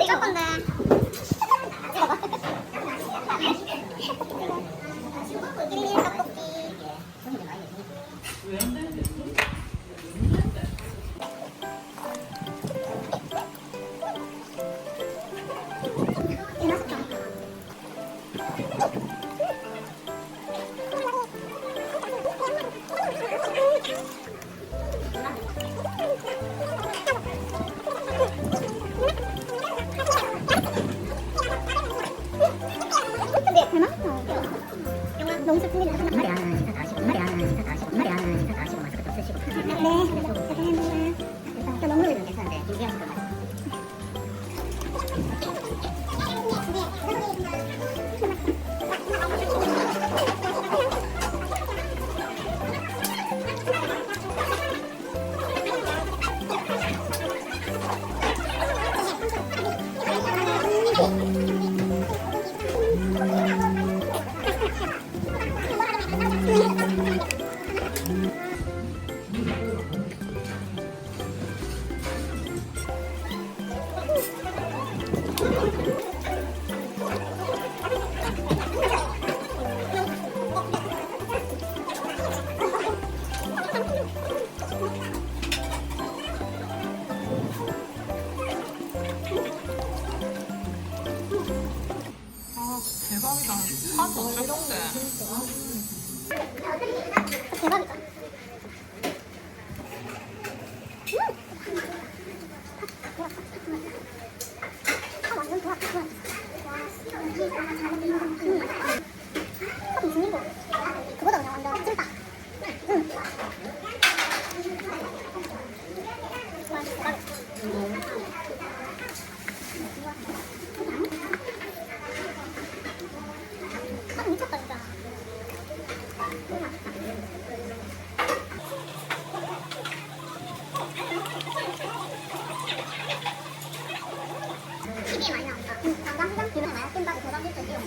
이럴 건데.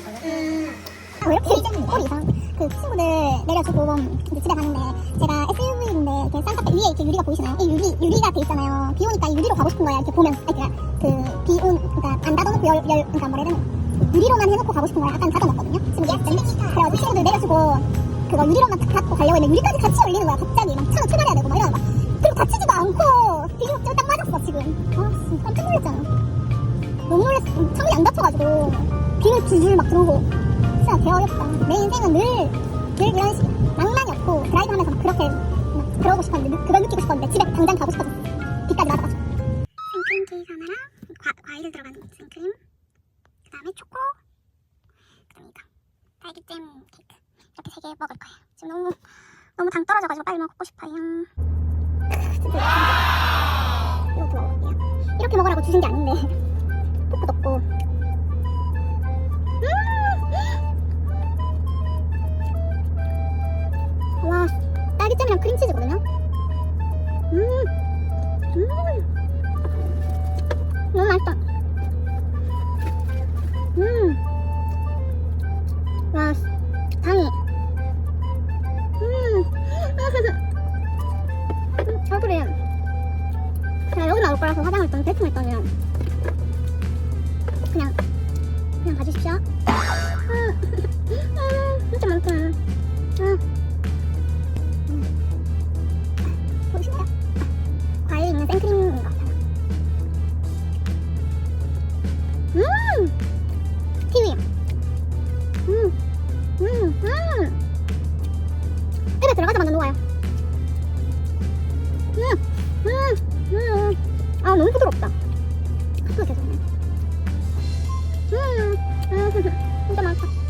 음. 아, 왜 이렇게 꼴이 이상? 그 친구들 내려주고 이제 집에 가는데 제가 SUV인데 이렇게 쌍꺼풀 위에 이렇게 유리가 보이시나요? 이 유리 유리가 돼 있잖아요. 비 오니까 이 유리로 가고 싶은 거야. 이렇게 보면 그러니까 그비온 그러니까 안 닫아놓고 열, 열 그러니까 뭐라 해야 되나 유리로만 해놓고 가고 싶은 거야. 아까 닫아놨거든요. 지금 예스니까 그래가지고 친구들 내려주고 그거 유리로만 탁 닫고 가려고 했는데 유리까지 같이 올리는 거야. 갑자기 막 차로 출발해야 되고 막 이러는 거야. 그리고 다치지도 않고 비교적 딱 맞았어 지금. 아 진짜 깜짝 놀랐잖아. 너무 놀랐어. 창문이 안 닫혀가지고 줄줄 막 들어오고 진짜 개어렵다. 내 인생은 늘, 늘 이런 식이야. 낭만이 없고 드라이브 하면서 막 그렇게 막 그러고 싶었는데 그걸 느끼고 싶었는데 집에 당장 가고 싶어졌어. 비까지 맞아가지고. 생크림 케이크 하나랑 과, 과일 들어간 생크림 그 다음에 초코 그 다음에 이거 딸기잼 케이크 이렇게 세 개 먹을 거예요. 지금 너무 너무 당 떨어져가지고 빨리 먹고 싶어요. 이렇게 먹으라고 주신 게 아닌데 풋풋 없고 진짜 많다.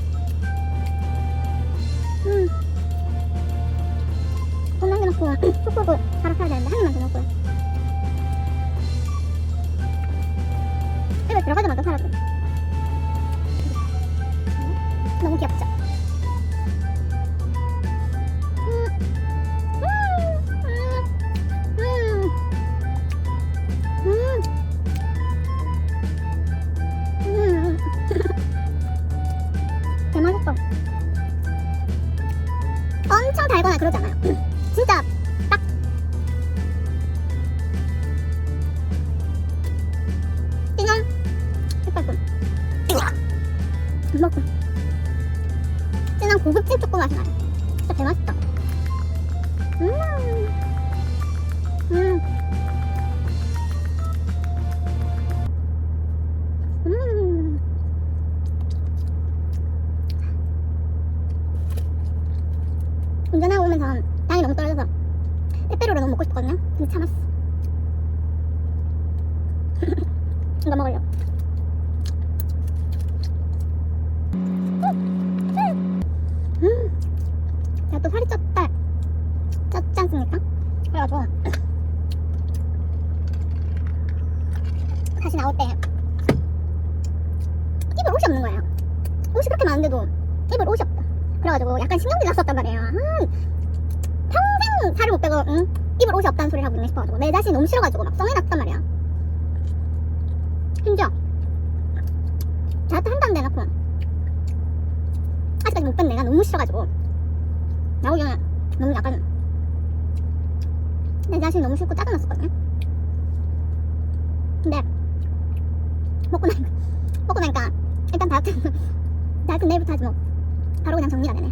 다시 나올 때 입을 옷이 없는 거예요. 옷이 그렇게 많은데도 입을 옷이 없다. 그래가지고 약간 신경이 났었단 말이에요. 음, 평생 살을 못 빼고 응? 입을 옷이 없다는 소리를 하고 있네 싶어가지고 내 자신이 너무 싫어가지고 막 썽해놨단 말이야. 심지어 다이어트 한다는 데 놓고 아직까지 못 뺀 내가 너무 싫어가지고 나오기는 너무 약간 내 자신이 너무 싫고 짜증났었거든요. 근데 먹고 나니까 먹고 나니까 일단 다이어트 다이어트 내일부터 하지 뭐 바로 그냥 정리가 되네.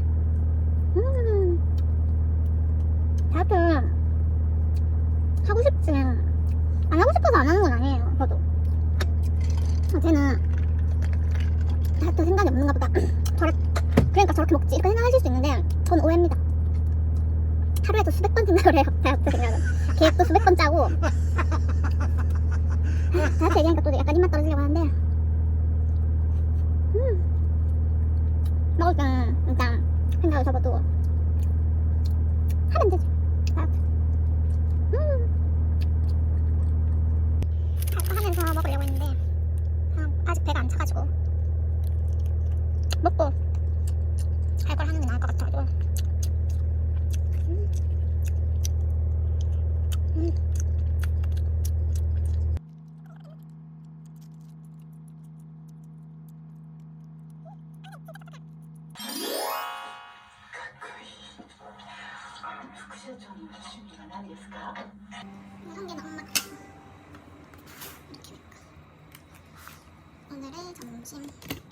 음 다이어트 하고 싶지 안 하고 싶어서 안 하는 건 아니에요. 저도 쟤는 다이어트 생각이 없는가 보다. 저래 그러니까 저렇게 먹지 이렇게 생각하실 수 있는데 전 오해입니다. 하루에도 수백 번 생각을 해요. 다이어트 생각은 계획도 수백 번 짜고 아, 다이어트 얘기하니까 떨어지려고 하는데 음. 먹을 때는 일단 생각을 접어두고 하면 되지 다이어트 음. 다이어트 하면서 먹으려고 했는데 아, 아직 배가 안 차가지고 먹고 할 걸 하는 게 나을 것 같아가지고 음. 음. 한 개는 엄마 이렇게 오늘의 점심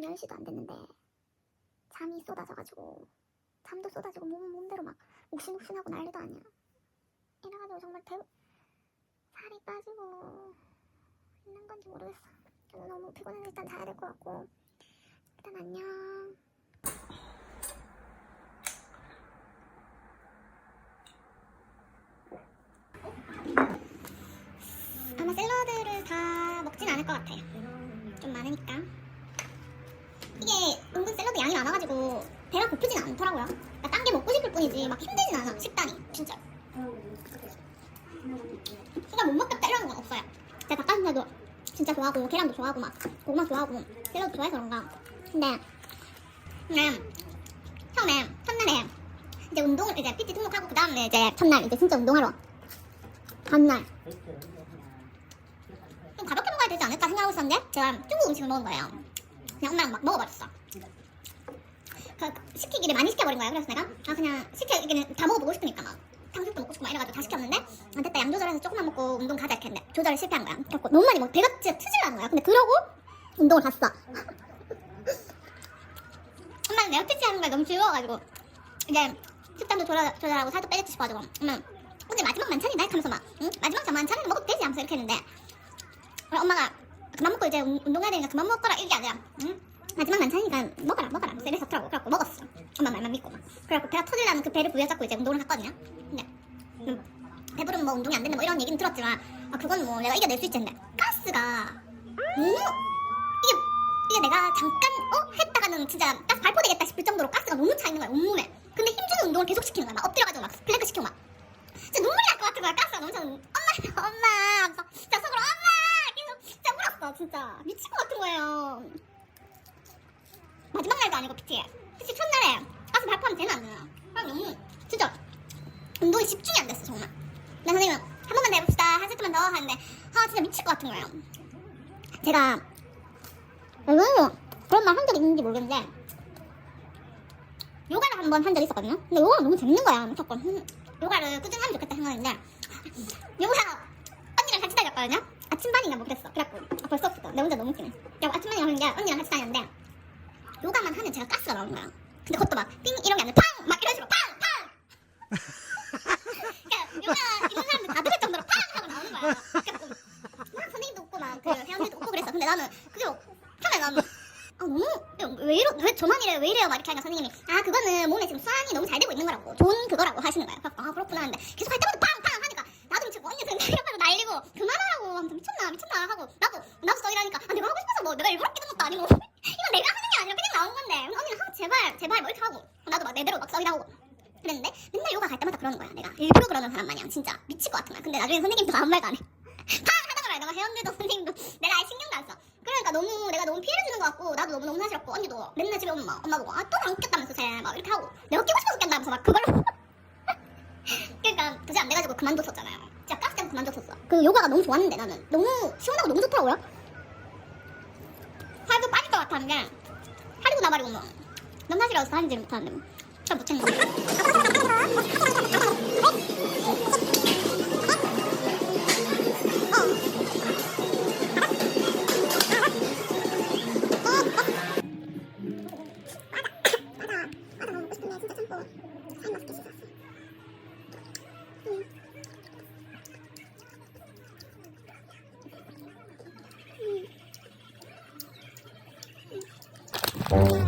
지금 10시도 안 됐는데 잠이 쏟아져가지고 잠도 쏟아지고 몸 몸대로 막 옥신옥신하고 난리도 아니야. 이래가지고 정말 대 살이 빠지고 있는 건지 모르겠어. 저는 너무 피곤해서 일단 자야 될 것 같고 일단 안녕. 아마 샐러드를 다 먹진 않을 것 같아요. 좀 많으니까. 많아가지고 배가 고프진 않더라고요. 그러니까 딴 게 먹고 싶을 뿐이지 막 힘들진 않아. 식단이 진짜. 그러니까 못 먹겠다 이런 건 없어요. 제가 닭가슴살도 진짜 좋아하고 계란도 좋아하고 막 고구마 좋아하고 샐러드 좋아해서 그런가. 근데 그냥 처음에 첫날에 이제 운동을 이제 PT 등록하고 그 다음에 이제 첫날 이제 진짜 운동하러 간날 좀 가볍게 먹어야 되지 않을까 생각하고 있었는데 제가 중국 음식을 먹은 거예요. 그냥 엄마랑 막 먹어버렸어. 그 시키기를 많이 시켜버린 거야. 그래서 내가 아 그냥 시키기는 다 먹어보고 싶으니까 막 탕수육도 먹고 싶고 막 이래가지고 다 시켰는데 아 됐다 양 조절해서 조금만 먹고 운동 가자 이렇게 했는데 조절을 실패한 거야. 그래서 너무 많이 먹 배가 진짜 트질라는 거야. 근데 그러고 운동을 갔어. 엄마는 내가 PT 하는 걸 너무 즐거워가지고 이제 식단도 조절, 조절하고 살도 빼겠지 싶어가지고 엄마 근데 마지막 만찬이다 하면서 막 응? 마지막 저 만찬에는 먹어도 되지 하면서 이렇게 했는데 엄마가 그만 먹고 이제 운- 운동해야 되니까 그만 먹거라 이게 아니라 응? 마지막 만찬이니까 먹어라 먹어라. 그래서 더라고 그래갖고 먹었어. 엄마 말만 믿고. 그래갖고 배가 터질라는 그 배를 부여잡고 이제 운동을 했거든요. 근데 음, 배부르면 뭐 운동이 안 된다 뭐 이런 얘기는 들었지만 아 그건 뭐 내가 이겨낼 수 있지 근데 가스가 너무 이게 이게 내가 잠깐 어? 했다가는 진짜 딱 발포되겠다 싶을 정도로 가스가 너무 차 있는 거야 온몸에. 근데 힘주는 운동을 계속 시키는 거야. 막 엎드려가지고 막 플랭크 시키고 막. 진짜 눈물이 날 것 같은 거야 가스가 너무 차서 엄마 엄마. 진짜 속으로 엄마! 계속 진짜 울었어 진짜. 미칠 것 같은 거예요 아니고 PT PT 첫날에 가스 발포하면 되나 안 되나? 아 너무 진짜 운동에 집중이 안 됐어 정말. 나 선생님은 한 번만 더 해봅시다. 한 세트만 더 하는데 아 진짜 미칠 것 같은 거예요. 제가 왜 그런 말 한 적이 있는지 모르겠는데 요가를 한 번 한 적이 있었거든요. 근데 요가가 너무 재밌는 거야 무조건. 음, 요가를 꾸준히 하면 좋겠다 생각했는데 요가 언니랑 같이 다녔거든요. 아침반인가 뭐 그랬어. 그래갖고 아, 벌써 없었다. 내 혼자 너무 웃기네. 그래갖고 아침반이 하는 게 언니랑 같이 다녔는데 하면 제가 가스가 나오는 거야. 근데 그것도 막 삥 이런 게 아니라 팡! 막 이런 식으로 팡! 팡! 그러니까 요가 있는 사람들 다 들을 정도로 팡! 하고 나오는 거야. 그래갖고 막 선생님도 웃고 막 그 회원들도 웃고 그랬어. 근데 나는 그게 하면 나는. 아 너무 왜 이러 왜 저만 이래요 왜 이래요? 막 이렇게 하니까 선생님이 아 그거는 몸에 지금 순환이 너무 잘 되고 있는 거라고. 좋은 그거라고 하시는 거예요 그래서 아 그렇구나 하는데 계속 할 때마다 팡팡! 하니까 나도 미치고 언니 등이하고 날리고 그만하라고 하면서 미쳤나 미쳤나 하고 나도 나도 써 이러니까 아 내가 하고 싶어서 뭐 내가 일부러 끼는 것도 아니고 제발 뭐 이렇게 하고. 나도 막 내대로 막 써이라고 그랬는데 맨날 요가 갈 때마다 그러는 거야. 내가 일부러 그러는 사람 마냥 진짜 미칠 것 같은 거야. 근데 나중에 선생님도 아무 말도 안해. 팡 하다가 말다가 회원들도 선생님도 내가 아예 신경도 안 써. 그러니까 너무 내가 너무 피해를 주는 것 같고 나도 너무 너무 사실없고 언니도 맨날 집에 오면 막 엄마 보고 아또안 깼다면서 쟤막 이렇게 하고 내가 깨고 싶어서 깬다면서 막 그걸로. 그러니까 그게 안 돼가지고 그만뒀었잖아요. 진짜 가스 때문에 그만뒀었어. 그 요가가 너무 좋았는데 나는. 너무 시원하고 너무 좋더라고요. 살도 빠질 것 같았는데 살이고 나발이고 뭐 남사실이라서 살인지를 못하는데 잘못 챙겨. 진짜